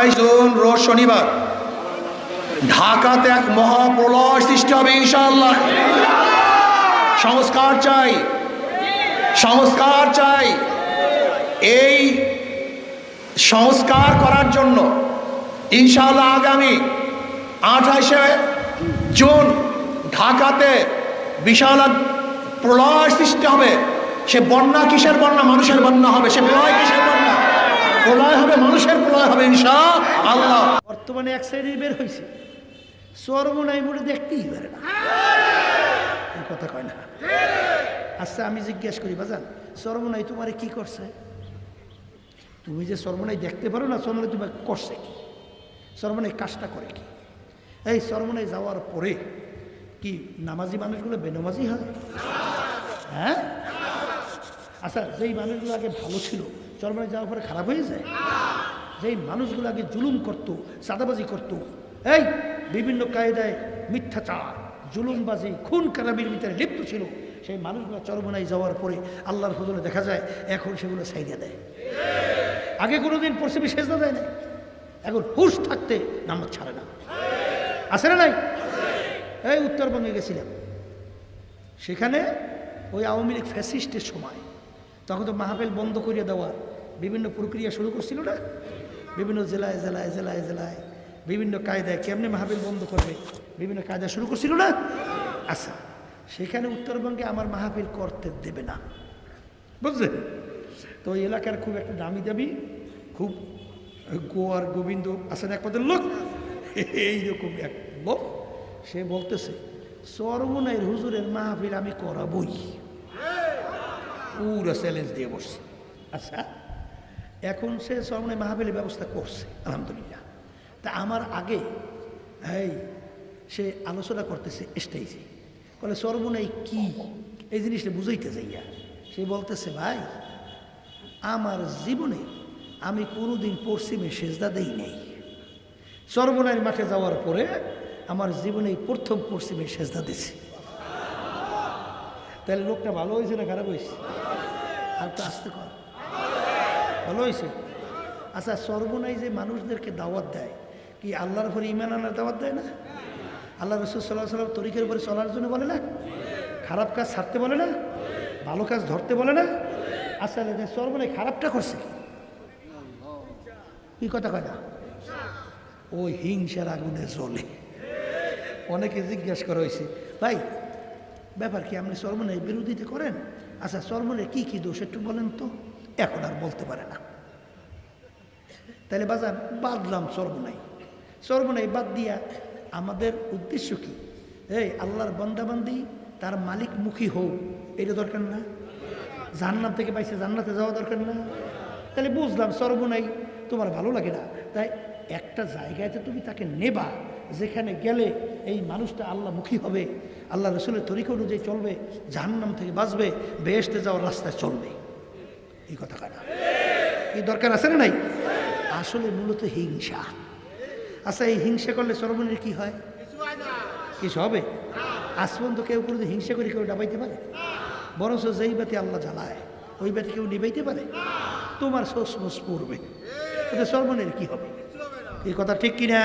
সাতাইশ জুন রোজ শনিবার। ঢাকাতে এক মহাপ্রলয় সৃষ্টি হবে, ইনশাআল্লাহ। সংস্কার চাই। সংস্কার চাই। এই সংস্কার করার জন্য, ইনশাআল্লাহ আগামী আঠাশে জুন ঢাকাতে বিশাল প্রলয় সৃষ্টি হবে। সে বন্যা কিসের বন্যা? মানুষের বন্যা হবে। সে প্রলয় কিসের প্রলয় হবে মানুষের প্রলয় হবে ইনশা আল্লাহ। বর্তমানে এক সাইডে বের হয়েছে। সর্বনাই মোড়ে দেখতেই পারে না। কথা কয় না। আচ্ছা আমি জিজ্ঞেস করি বাজান সর্বনাই তোমারে কি করছে? তুমি যে সর্বনাই দেখতে পারো না সর্বনাই তোমার করছে কি? সর্বনাই কাজটা করে কি? এই সর্বনাই যাওয়ার পরে কি নামাজি মানুষগুলো বেনামাজি হয়? হ্যাঁ? আচ্ছা যেই মানুষগুলো আগে ভালো ছিল সর্বনাই যাওয়ার পরে খারাপ হয়ে যায়? যেই মানুষগুলো আগে জুলুম করত, সাদাবাজি করত, এই বিভিন্ন কায়দায় মিথ্যাচার, জুলুমবাজি, খুন কারাবির ভিতরে লিপ্ত ছিল, সেই মানুষগুলো চরমনায় যাওয়ার পরে আল্লাহর ফজলে দেখা যায়, এখন সেগুলো সাইডে দেয়। আগে কোনোদিন পশ্চিমে সেজদা দেয় না এখন হুশ থাকতে নামাজ ছাড়ে না। আছে না নাই? এই উত্তরবঙ্গে গেছিলাম। সেখানে ওই আওয়ামী লীগ ফ্যাসিস্টের সময়, তখন তো মাহাপেল বন্ধ করিয়ে দেওয়ার বিভিন্ন প্রক্রিয়া শুরু করছিল না? বিভিন্ন জেলায় জেলায় জেলায় জেলায় বিভিন্ন কায়দায় কেমনে মাহাপেল বন্ধ করবে? বিভিন্ন কায়দা শুরু করছিল না? আচ্ছা সেখানে উত্তরবঙ্গে আমার মাহফিল করতে দেবে না। বুঝলেন? তো ওই এলাকার খুব একটা দামি দামি, খুব গোয়ার গোবিন্দ আছেন এক পদের লোক। এইরকম এক লোক, সে বলতেছে সর্বনাইয়ের হুজুরের মাহফিল আমি করাবই। পুরো চ্যালেঞ্জ দিয়ে বসছে। আচ্ছা এখন সে সর্বনাই মাহফিলের ব্যবস্থা করছে, আলহামদুলিল্লাহ। তা আমার আগে, এই, সে আলোচনা করতেছে স্টেজে বলে, সর্বনাই কি? এই জিনিসটা বুঝাইতে যাইয়া সে বলতেছে, ভাই, আমার জীবনে আমি কোনোদিন পশ্চিমে সেজদা দেই নাই। সর্বনাইয়ের মাঠে যাওয়ার পরে আমার জীবনে প্রথম পশ্চিমে সেজদা দিছি। তাহলে লোকটা ভালো হয়েছে না খারাপ হয়েছে? আর তো আসতে কর। ভালো হয়েছে আচ্ছা সর্বনাই যে মানুষদেরকে দাওয়াত দেয়, কি আল্লাহর উপরে ইমান আনার দাওয়াত দেয় না? আল্লাহ রসুল সাল্লাহ সাল্লাম তরিকের উপরে চলার জন্য বলে না? খারাপ কাজ ছাড়তে বলে না? ভালো কাজ ধরতে বলে না? আচ্ছা সর্বনাই খারাপটা করছে কি? কথা কয় না? ওই হিংসার আগুনে জ্বলে। অনেকে জিজ্ঞাসা করা হয়েছে, ভাই, ব্যাপার কি আপনি সর্বনের বিরোধিতা করেন? আচ্ছা সর্বনের কি কি দোষ একটু বলেন তো। এখন আর বলতে পারে না। তাহলে বাজার বাদলাম সর্বনাই সর্বনাই বাদ দিয়া আমাদের উদ্দেশ্য কি? এই আল্লাহর বন্দাবান্দি, তার মালিক মুখী হোক, এটা দরকার না। জান্নাত থেকে পাইছে, জান্নাতে যাওয়া দরকার না। তাহলে বুঝলাম সর্বনাই তোমার ভালো লাগে না। তাই একটা জায়গাতে তুমি তাকে নেবা, যেখানে গেলে এই মানুষটা আল্লাহ মুখী হবে। আল্লাহ রসুলের তরিকা অনুযায়ী চলবে, জাহান্নাম থেকে বাঁচবে বেহেস্তে যাওয়ার রাস্তায় চলবে। এই কথা কাটা এই দরকার আছে না নাই? আসলে মূলত হিংসা। আচ্ছা এই হিংসা করলে সর্বনের কি হয়? কিছু হবে? পর্যন্ত কেউ কোনো হিংসা করে কেউ ডাবাইতে পারে। বরঞ্চ যেই বাতি আল্লাহ জ্বালায়, ওই বাতি কেউ নিবাইতে পারে। তোমার সোসমোস পড়বে। ওদের সর্বনের কি হবে? এই কথা ঠিক কিনা?